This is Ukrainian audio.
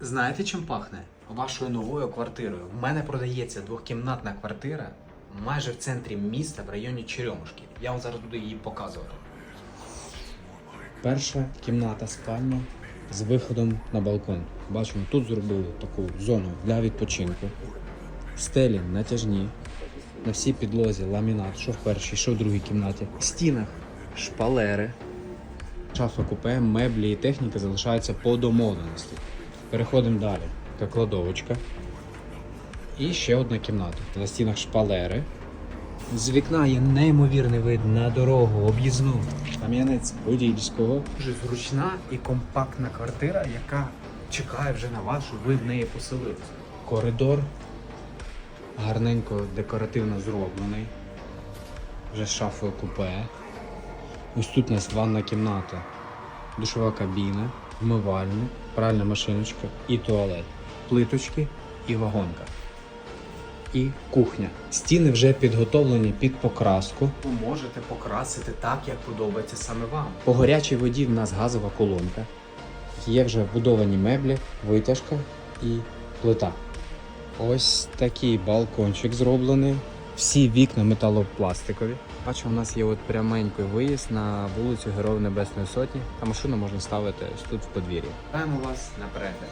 Знаєте, чим пахне? Вашою новою квартирою. В мене продається двохкімнатна квартира майже в центрі міста в районі Черемушки. Я вам зараз буду її показувати. Перша кімната спальня з виходом на балкон. Бачимо, тут зробили таку зону для відпочинку. Стелі натяжні. На всій підлозі ламінат, що в першій, що в другій кімнаті. В стінах шпалери. Шафа купе, меблі і техніка залишаються по домовленості. Переходимо далі. Така кладовочка. І ще одна кімната. На стінах шпалери. З вікна є неймовірний вид на дорогу, об'їзну. Кам'янець Подільського. Дуже зручна і компактна квартира, яка чекає вже на вас, щоб ви в неї поселилися. Коридор гарненько декоративно зроблений. Вже з шафою купе. Ось тут у нас ванна кімната, душова кабіна, вмивальник, пральна машиночка і туалет, плиточки і вагонка. І кухня. Стіни вже підготовлені під покраску. Ви можете покрасити так, як подобається саме вам. По гарячій воді в нас газова колонка. Є вже вбудовані меблі, витяжка і плита. Ось такий балкончик зроблений. Всі вікна металопластикові. Бачу, у нас є от пряменький виїзд на вулицю Героїв Небесної Сотні. Та машину можна ставити тут в подвір'ї. Вітаємо вас на перегляд.